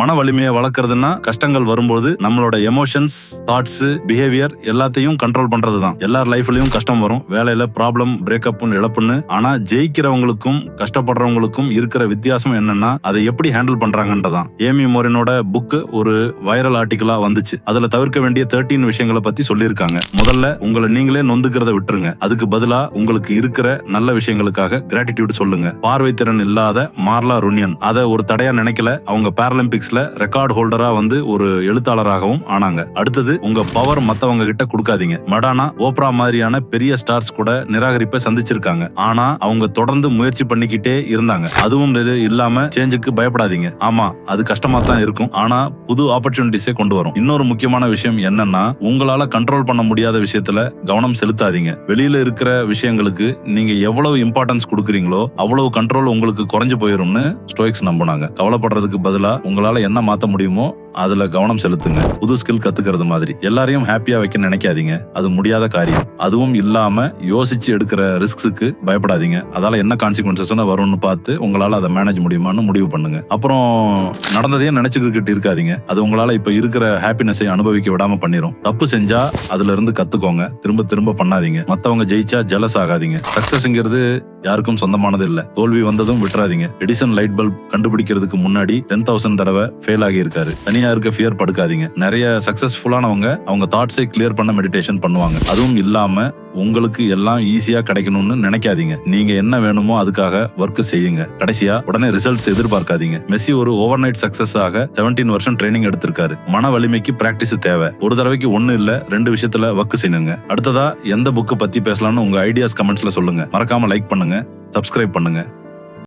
மன வலிமையை வளர்க்கறதுன்னா கஷ்டங்கள் வரும்போது நம்மளோட எமோஷன்ஸ் தாட்ஸ் பிஹேவியர் எல்லாத்தையும் கண்ட்ரோல் பண்றது தான் எல்லார் லைஃப்லயும் கஷ்டம் வரும். வேலையில ப்ராப்ளம் பிரேக்கப்னு இழப்புன்னு. ஆனா ஜெயிக்கிறவங்களுக்கும் கஷ்டப்படுறவங்களுக்கும் இருக்கிற வித்தியாசம் என்னன்னா அதை எப்படி ஹேண்டில் பண்றாங்கன்றதான். ஏமி மோரினோட புக் ஒரு வைரல் ஆர்டிகிளா வந்துச்சு. அதுல தவிர்க்க வேண்டிய தேர்ட்டீன் விஷயங்களை பத்தி சொல்லியிருக்காங்க. முதல்ல உங்களை நீங்களே நொந்துக்கிறத விட்டுருங்க. அதுக்கு பதிலா உங்களுக்கு இருக்கிற நல்ல விஷயங்களுக்காக கிராட்டிடியூட் சொல்லுங்க. பார்வை திறன் இல்லாத மார்லா ருனியன். அதை ஒரு தடையா நினைக்கல. அவங்க பாராலிம்பிக்ஸ்ல ரெக்கார்ட் ஹோல்டரா வந்து ஒரு எழுத்தாளராகவும் ஆனாங்க. அடுத்தது உங்க பவர் மத்தவங்க கிட்ட கொடுக்காதீங்க. மடானா ஓப்ரா மாதிரியான பெரிய ஸ்டார்ஸ் கூட நிராகரிப்பை சந்திச்சிருக்காங்க. ஆனா அவங்க தொடர்ந்து முயற்சி பண்ணிக்கிட்டே இருந்தாங்க. அதுவும் இல்லாம சேஞ்சுக்கு பயப்படாதீங்க. ஆமா அது கஷ்டமா தான் இருக்கும். ஆனா புது ஆப்பர்ச்சுனிட்டிஸே கொண்டு வரும். இன்னொரு முக்கியமான விஷயம் என்னன்னா உங்களால கண்ட்ரோல் பண்ண முடியாத விஷயத்துல கவனம் செலுத்தாதீங்க. வெளியில இருக்கிற விஷயங்களுக்கு நீங்க எவ்வளவு இம்பார்ட்டன்ஸ் கொடுக்குறீங்களோ அவ்வளவு கண்ட்ரோல் உங்களுக்கு குறைஞ்சு போயிரும்னு ஸ்டோயிக்ஸ் நம்பினாங்க. கவலைப்படுறதுக்கு பதிலா உங்களால என்ன மாற்ற முடியுமோ அதுல கவனம் செலுத்துங்க. புது ஸ்கில் கத்துக்கிறது மாதிரி. எல்லாரையும் ஹாப்பியா வைக்க நினைக்காதீங்க. அது முடியாத காரியம். அதுவும் இல்லாம யோசிச்சு எடுக்கிற ரிஸ்க்ஸுக்கு பயப்படாதீங்க. அதால என்ன கான்சிக்வன்சஸ் வரும்னு பார்த்து உங்களால அதை மேனேஜ் முடியுமான்னு முடிவு பண்ணுங்க. அப்புறம் நடந்ததையே நினைச்சுக்கிட்டு இருக்காதீங்க. அது உங்களால இப்ப இருக்கிற ஹாப்பினஸை அனுபவிக்க விடாம பண்ணிரும். தப்பு செஞ்சா அதுல இருந்து கத்துக்கோங்க. திரும்ப திரும்ப பண்ணாதீங்க. மத்தவங்க ஜெயிச்சா ஜெலஸ் ஆகாதீங்க. சக்சஸ்ங்கிறது யாருக்கும் சொந்தமானது இல்ல. தோல்வி வந்ததும் விட்டுறாதீங்க. எடிசன் லைட் பல்ப் கண்டுபிடிக்கிறதுக்கு முன்னாடி டென் தௌசண்ட் தடவை ஃபெயில் ஆகி இருக்காரு தனியா இருக்க ஃபியர் படுக்காதீங்க. நிறைய சக்சஸ்ஃபுல்லானவங்க அவங்க தாட்ஸை கிளியர் பண்ண மெடிடேஷன் பண்ணுவாங்க. அதுவும் இல்லாம உங்களுக்கு எல்லாம் ஈஸியா கிடைக்கணும்னு நினைக்காதீங்க. நீங்க என்ன வேணுமோ அதுக்காக ஒர்க் செய்யுங்க. கடைசியா உடனே ரிசல்ட்ஸ் எதிர்பார்க்காதீங்க. மெஸ்ஸி ஒரு ஓவர் நைட் சக்சஸ் ஆக செவன்டீன் வருஷம் ட்ரைனிங் எடுத்திருக்காரு. மன வலிமைக்கு பிராக்டிஸ் தேவை. ஒரு தடவைக்கு ஒண்ணு இல்ல ரெண்டு விஷயத்துல ஒர்க் செய்யுங்க அடுத்ததா எந்த புக்கு பத்தி பேசலாம்னு உங்க ஐடியாஸ் கமெண்ட்ஸ்ல சொல்லுங்க. மறக்காம லைக் பண்ணுங்க. சப்ஸ்கிரைப் பண்ணுங்க.